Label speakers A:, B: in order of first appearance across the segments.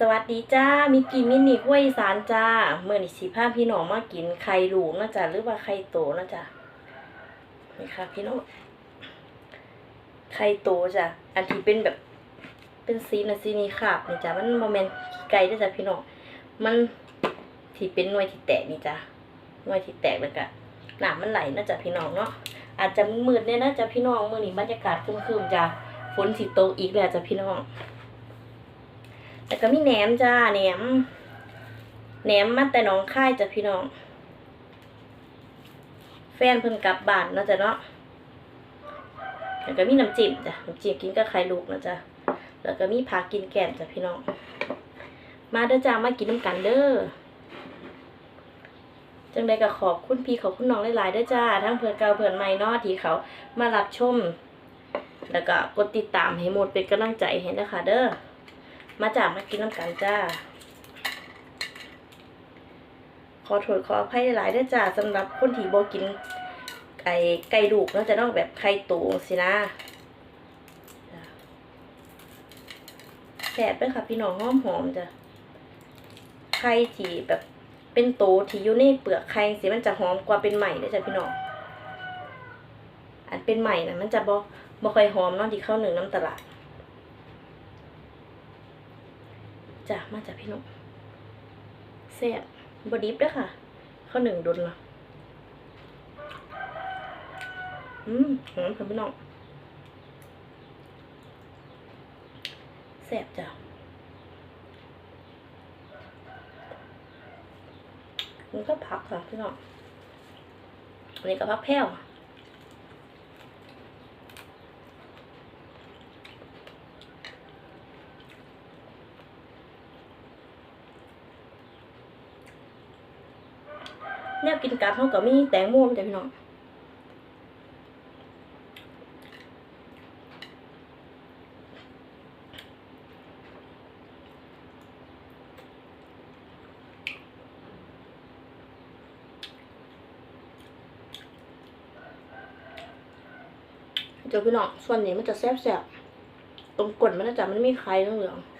A: สวัสดีจ้ามีกิมินิห้วยสานจ้าเมื่อนี่สิพาพี่น้องมากินไข่ลูกนะจ๊ะหรือว่าไข่โตนะจ๊ะนี่ค่ะ พี่น้องไข่โตจ้ะอันที่เป็นแบบ เป็นซีนะซีนี่ขาบนี่จ้ะมันโมเมนต์ไก่ด้วยจ้ะพี่น้องมันที่เป็นหน่วยที่แตกนี่จ้ะหน่วยที่แตกแล้วก็น้ำมันไหลนะจ๊ะพี่น้องเนาะอาจจะมืดเนี่ยนะจ๊ะพี่น้องเมื่อนี้บรรยากาศครึมๆจ้ะฝนสิตอีกแล้วจ้ะพี่น้อง แล้วก็มีแหนมจ้าแหนมแหนมมาแต่น้องค่ายจ้ะพี่น้อง แฟนเพิ่นกลับบ้านเนาะจ้ะเนาะแล้วก็มีน้ำจิ้มจ้ะน้ำจิ้มกินกับไข่ลูกนะจ้ะแล้วก็มีผักกินแกมจ้ะพี่น้อง มาเด้อจ้ามากินน้ำกันเด้อจังใดก็ขอบคุณพี่ขอบคุณน้องหลายๆเด้อจ้า ทั้งเพื่อนเก่าเพื่อนใหม่นาะที่เขามารับชม แล้วก็กดติดตามให้หมดเป็นกำลังใจให้นะคะเด้อ มาจากมากินน้ำกันจ้า ขอโทษขออภัยหลายด้วยจ้าสำหรับคนที่บ่กินไก่ไก่ลูกเนาจะต้องแบบไข่ตูสินะแสบด้วยค่ะพี่น้องหอมหอมจ้ะไข่ที่แบบเป็นโตที่อยู่ในเปลือกไข่สิมันจะหอมกว่าเป็นใหม่เลยจ้ะพี่น้องอันเป็นใหม่นะมันจะบ่บ่ค่อยหอมเนาะที่เข้าหนึ่งน้ำตลาด จ้ะมาจากพี่นกแซ่บบดิบด้วยค่ะ ข้าวหนึ่งดนละอืมหอมค่ะพี่น้องแซ่บจ้ะมันก็พักค่ะพี่น้องอันนี้ก็พักแพ้ว แนวกินกับเขาก็มีแตงโมจ้ะพี่น้องเจ้าพี่น้องส่วนนี้มันจะแซ่บๆตรงกลนมันนะจ๊ะมันมีไข่เหลืองๆ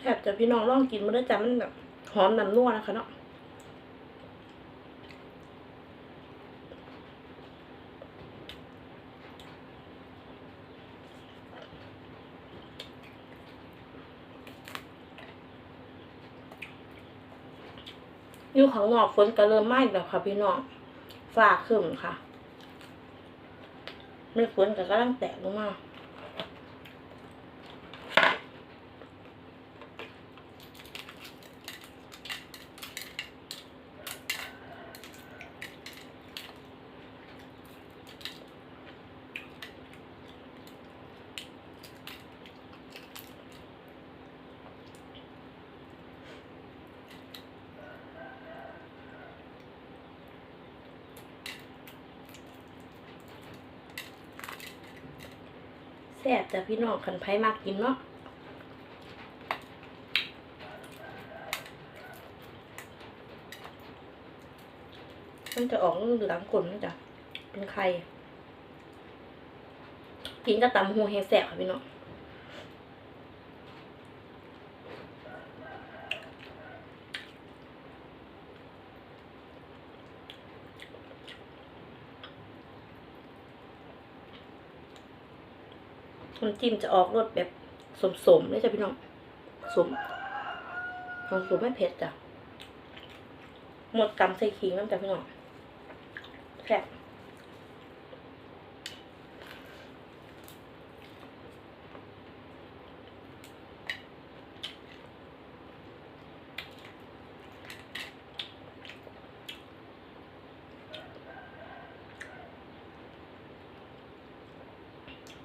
A: แซ่บจะพี่น้องลองกินมาด้วจ้ะมันแบบหอมน้ำนัวนะคะเนาะอยู่ข้างนอกฝนก็เริ่มไหม้แล้วค่ะพี่น้องฟ้าขึ้นค่ะไม่ฝนก็กำลังแตกลงมา แซ่บจ้ะพี่น้องขันไผมากกินเนาะมันจะออกเหลืองกลนจ้ะเป็นไข่กินกับตำหูแห้งแซ่บค่ะพี่น้อง น้ำจิ้มจะออกรสแบบสมๆเลยจ้ะพี่น้องสมของสมไม่เผ็ดจ้ะหมดกำใส่ขิงน้ำจ้ะพี่น้องแซ่บ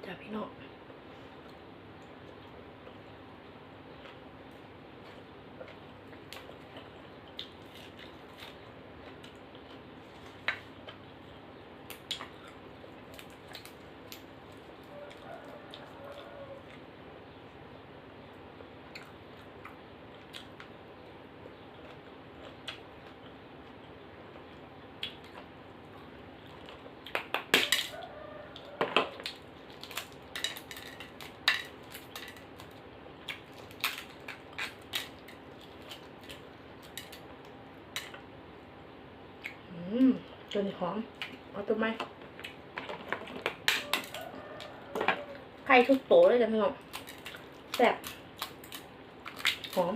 A: จ้ะพี่น้อง อื มตัวนี้หอมเอาตัวไหมไข่ทุกโตวเลยจ้ะพี่น้องแซ่บหอม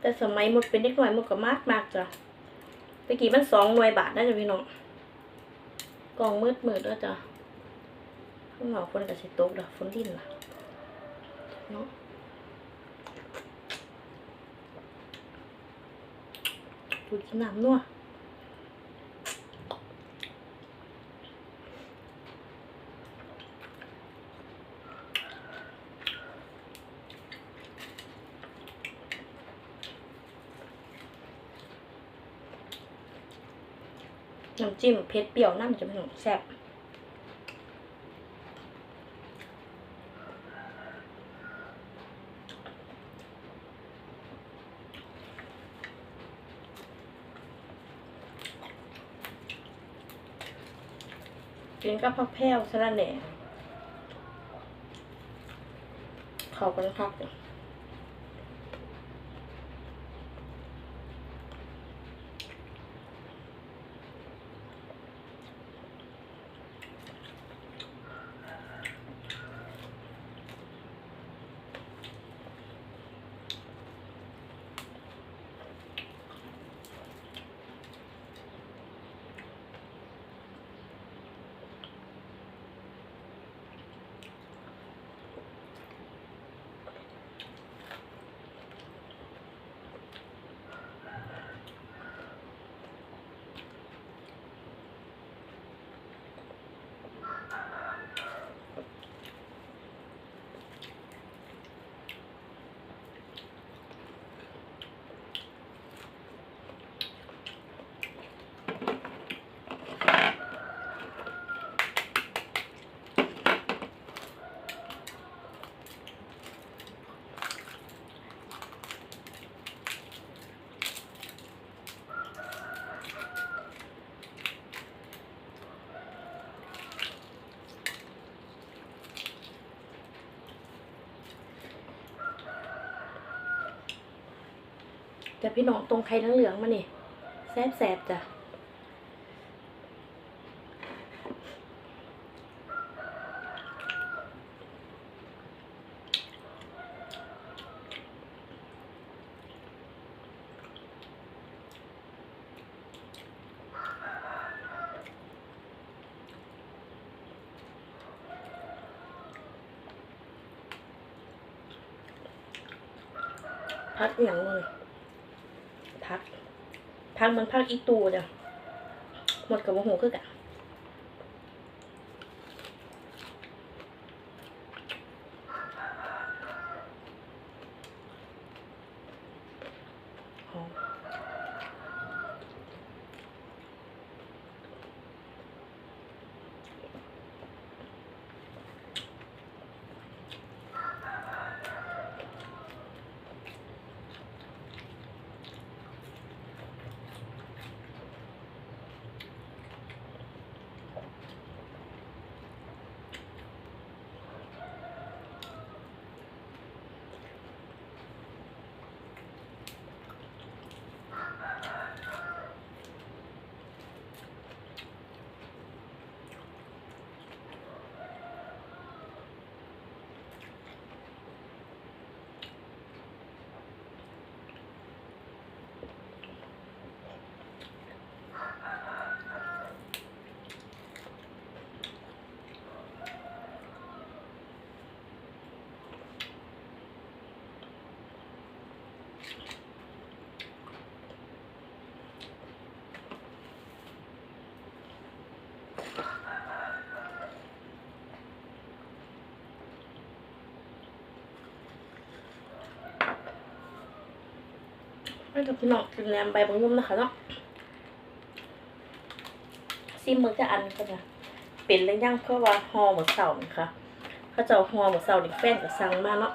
A: แต่สมัยหมดเป็นเด็กหน่อยหมดก็มากมากจ้ะตะกี้มันสองหน่วยบาทนะจ้ะพี่น้องกล่องมืดมืดแล้วจ้ะข้างนอกฝนกับสิตกดอกฝนดินล่ะ เนาะดูกินน้ำนัวน้ำจิ้มเผ็ดเปรี้ยวน้ำจะไม่หนแซ่บ กินกับผักแพรวสลัดแหน่เข้ากันครับ แต่พี่น้องตรงไข่เหลืองๆมานี่แซ่บแซบๆจ้ะพักอย่างเลย พักมันพักอีตูจ้ะหมดกับโมโหคือกัน ให้กับพี่น้องกินแหนมใบบางยุ่มนะคะเนาะซิมเมืองจะอันก็จะเป็นเลยย่างเพราะว่าห่อหมดเสานี่ค่ะเขาเจ้าห่อหมดเสานี่แฟนก็สั่งมาเนาะ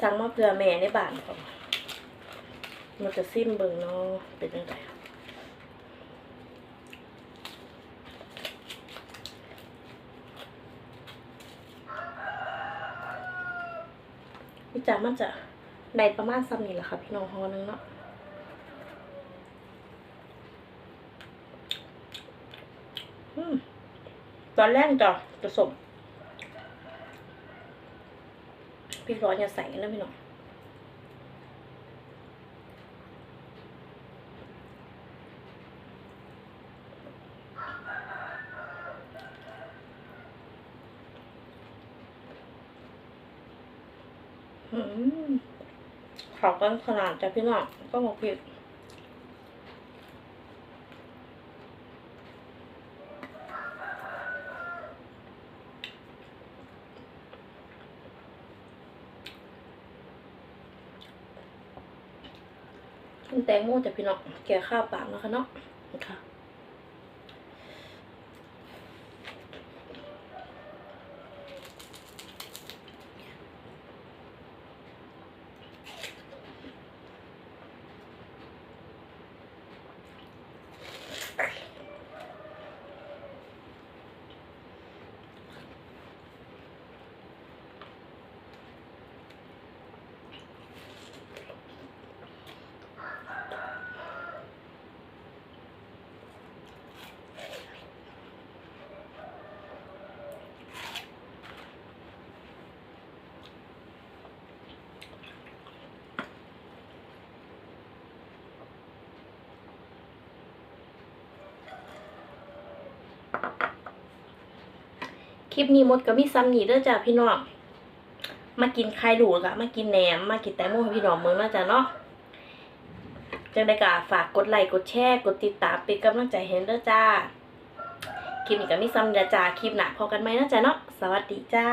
A: สั่งมาเพื่อแม่ในบ้านเขามันจะซิมเบิ่งเนาะเป็นยังไงพี่จ๋ามันจะในประมาณซ้ำนี่แหละค่ะพี่น้องห่อนึงเนาะ อืม ตอนแรกจะผสมพริกร้อนอย่าใส่นะพี่หน้องอืมขากันขนาดจะพี่น้องก็มาพริ กกินแตงโมจ้ะพี่น้องแก่ข้าวปากนะคะเนาะค่ะ คลิปนี้มดก็มีซ้ำนี่เด้อจ้ะพี่น้อง มากินไข่หลูกะมากินแหนม มากินแตงโมพี่น้องเมืองเนาจ้ะเนาะจังได้ก็ฝากกดไลค์กดแชร์กดติดตามเป็นกำลังใจให้เด้อจ้า คลิปนี้ก็มีซ้ำเด้อจ้าคลิปหนักพอกันไหมเนาะจ้ะเนาะ สวัสดีจ้า